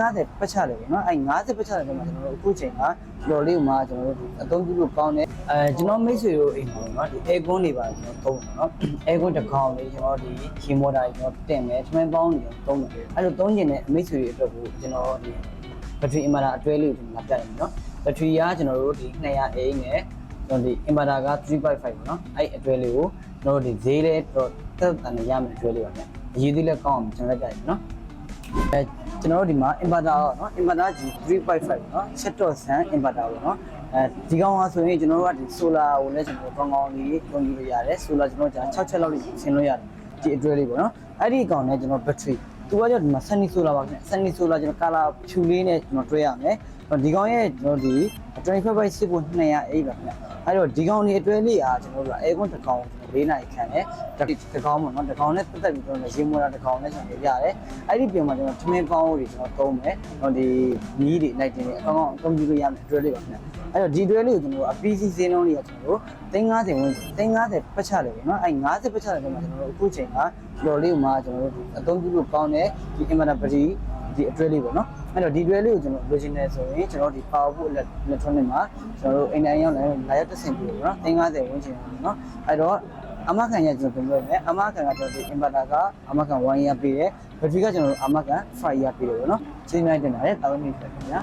350ပတ်ချတယ်ပေါ့နော်အဲ50ပတ်ချတယ်မှာကျွန်တော်တို့အခုချိန်ကတော်လေးမှာကျွန်တော်တို့အသုံးပြုလို့ကောင်းတယ်အဲကျွန်တော်မိတ်ဆွေတို့အိမ်မှာပေါ့နော်ဒီ air con တွေပါကျွန်တော်သုံးတယ်နော် air con တစ်ကောင်လေးကျွန်တော်ဒီ key motor တွေကျွန်တော်တင်မယ်ထမင်းပေါင်းတွေသုံးတယ်အဲ့လိုသုံးကျင်တဲ့မိတ်ဆွေတွေအတွက်ကိုကျွန်တော်ဒီဘက်ထရီအင်ဗာတာအတွဲလေးကိုကျွန်တော်ပြတယ်နော်ဘက်ထရီကကျွန်တော်တို့ဒီ200အိမ်နဲ့ကျွန်တော်ဒီအင်ဗာတာက3.5ပေါ့နော်အဲ့အတွဲလေးကိုကျွန်တော်တို့ဒီဈေးလေးတော့တက်တန်ရမယ်အတွဲလေးပါဗျအရေးသေးလည်းကောင်းအောင်ကျွန်တော်ပြတယ်နော်အဲ ကျွန်တော်တို့ဒီမှာ inverter ပေါ့နော် inverter ကြီး3.5ပေါ့နော်ချက်တော့ဆန် inverter ပေါ့နော်အဲဒီကောင်ကဆိုရင်ကျွန်တော်တို့ကဒီ solar ကိုလည်းကျွန်တော်တို့ကောင်းကောင်းလေးပုံကြည့်လို့ရတယ် solar ကျွန်တော်ကြာ6ချက်လောက်လေးဆင်လို့ရတယ်ဒီအတွဲလေးပေါ့နော်အဲ့ဒီအကောင်နဲ့ကျွန်တော် battery သူကကျတော့ဒီမှာ sunny solar ပါခင်ဗျ sunny solar ကျွန်တော် color ဖြူလေးနဲ့ကျွန်တော်တွဲရမယ်ဒီကောင်ရဲ့ကျွန်တော်ဒီ 25 by 6ကို200 8ပါခင်ဗျအဲ့တော့ဒီကောင်ဒီအတွဲလေးอ่ะကျွန်တော်တို့က air con တစ်ကောင်၄နိုင်ခံတယ်တစ်ကောင်ပေါ့နော်တစ်ကောင်နဲ့ပတ်သက်ပြီးကျွန်တော်ရေမိုးတာတစ်ကောင်နဲ့ကျွန်တော်ရတယ်အဲ့ဒီပြင်မှာကျွန်တော်ထမင်းကောင်းတွေကျွန်တော်သုံးမယ်ဟိုဒီမီးတွေလိုက်တင်နေအကောင်ကောင်အသုံးပြုလို့ရမယ်အတွဲလေးပါခင်ဗျအဲ့တော့ဒီအတွဲလေးကိုကျွန်တော်တို့အပီးစီစင်းလုံးလေးကကျွန်တော်တို့350ဝန်း350ပတ်ချတယ်ပေါ့နော်အဲ့50ပတ်ချတယ်မှာကျွန်တော်တို့အခုချိန်ကတော်လေးမှာကျွန်တော်တို့အသုံးပြုလို့ကောင်းတယ်ဒီ inverter battery ဒီအတွဲလေးပေါ့နော်အဲ့တော့ဒီအတွဲလေးကိုကျွန်တော် original ဆိုရင်ကျွန်တော်ဒီ power book electronic မှာကျွန်တော်တို့အိမ်တိုင်းရောက်လာလာရောက်တက်ဆင်ပြီးပေါ့နော်350ဝန်းကျင်ပေါ့နော်အဲ့တော့အမခံရကျွန်တော်ပြင်ပြမယ်အမခံကကျွန်တော်ဒီ inverter ကအမခံ1 year ပေးတယ် battery ကကျွန်တော်တို့အမခံ5 year ပေးတယ်ပေါ့နော်ချိန်တိုင်းတင်တာလေတာဝန်နေဖြစ်ခင်ဗျာ